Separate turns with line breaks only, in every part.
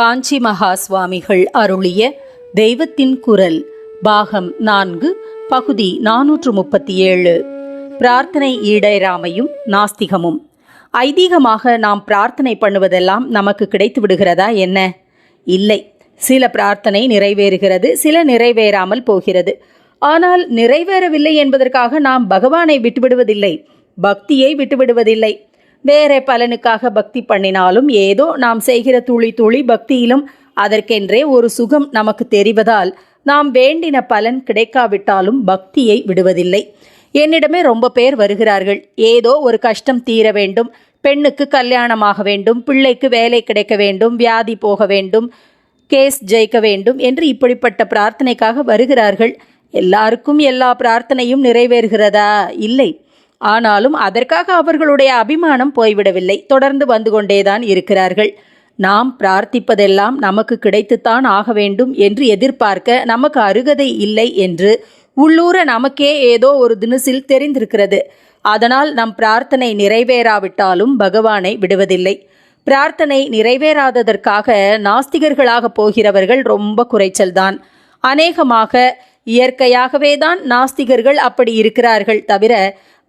காஞ்சி மகா சுவாமிகள் அருளிய தெய்வத்தின் குரல் பாகம் நான்கு பகுதி நானூற்று முப்பத்தி ஏழு பிரார்த்தனை ஈடேறாமையும் நாஸ்திகமும். ஐதீகமாக நாம் பிரார்த்தனை பண்ணுவதெல்லாம் நமக்கு கிடைத்து விடுகிறதா என்ன? இல்லை. சில பிரார்த்தனை நிறைவேறுகிறது சில நிறைவேறாமல் போகிறது. ஆனால் நிறைவேறவில்லை என்பதற்காக நாம் பகவானை விட்டுவிடுவதில்லை. பக்தியை விட்டுவிடுவதில்லை. வேற பலனுக்காக பக்தி பண்ணினாலும் ஏதோ நாம் செய்கிற துளி துளி பக்தியிலும் அதற்கென்றே ஒரு சுகம் நமக்கு தெரிவதால் நாம் வேண்டின பலன் கிடைக்காவிட்டாலும் பக்தியை விடுவதில்லை. என்னிடமே ரொம்ப பேர் வருகிறார்கள். ஏதோ ஒரு கஷ்டம் தீர வேண்டும். பெண்ணுக்கு கல்யாணமாக வேண்டும். பிள்ளைக்கு வேலை கிடைக்க வேண்டும். வியாதி போக வேண்டும். கேஸ் ஜெயிக்க வேண்டும் என்று இப்படிப்பட்ட பிரார்த்தனைக்காக வருகிறார்கள். எல்லாருக்கும் எல்லா பிரார்த்தனையும் நிறைவேறுகிறதா? இல்லை. ஆனாலும் அதற்காக அவர்களுடைய அபிமானம் போய்விடவில்லை. தொடர்ந்து வந்து கொண்டேதான் இருக்கிறார்கள். நாம் பிரார்த்திப்பதெல்லாம் நமக்கு கிடைத்துத்தான் ஆக வேண்டும் என்று எதிர்பார்க்க நமக்கு அருகதை இல்லை என்று உள்ளூர நமக்கே ஏதோ ஒரு தினசில் தெரிந்திருக்கிறது. அதனால் நம் பிரார்த்தனை நிறைவேறாவிட்டாலும் பகவானை விடுவதில்லை. பிரார்த்தனை நிறைவேறாததற்காக நாஸ்திகர்களாக போகிறவர்கள் ரொம்ப குறைச்சல்தான். அநேகமாக இயற்கையாகவே தான் நாஸ்திகர்கள் அப்படி இருக்கிறார்கள் தவிர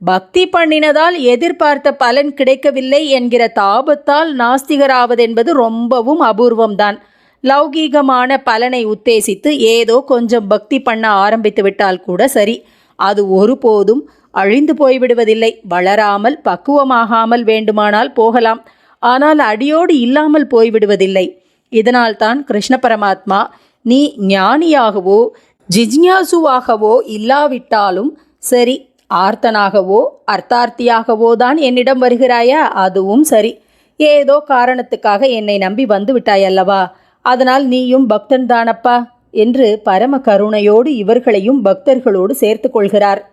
பக்தி பண்ணினதால் எதிர்பார்த்த பலன் கிடைக்கவில்லை என்கிற தாபத்தால் நாஸ்திகராவதென்பது ரொம்பவும் அபூர்வம்தான். லௌகீகமான பலனை உத்தேசித்து ஏதோ கொஞ்சம் பக்தி பண்ண ஆரம்பித்து விட்டால் கூட சரி. அது ஒருபோதும் அழிந்து போய்விடுவதில்லை. வளராமல் பக்குவமாகாமல் வேண்டுமானால் போகலாம். ஆனால் அடியோடு இல்லாமல் போய்விடுவதில்லை. இதனால்தான் கிருஷ்ண பரமாத்மா நீ ஞானியாகவோ ஜிஜ்ஞாசுவாகவோ இல்லாவிட்டாலும் சரி ஆர்த்தனாகவோ அர்த்தார்த்தியாகவோ தான் என்னிடம் வருகிறாயா? அதுவும் சரி. ஏதோ காரணத்துக்காக என்னை நம்பி வந்து விட்டாயல்லவா? அதனால் நீயும் பக்தன் தானப்பா? என்று பரம கருணையோடு இவர்களையும் பக்தர்களோடு சேர்த்து கொள்கிறார்.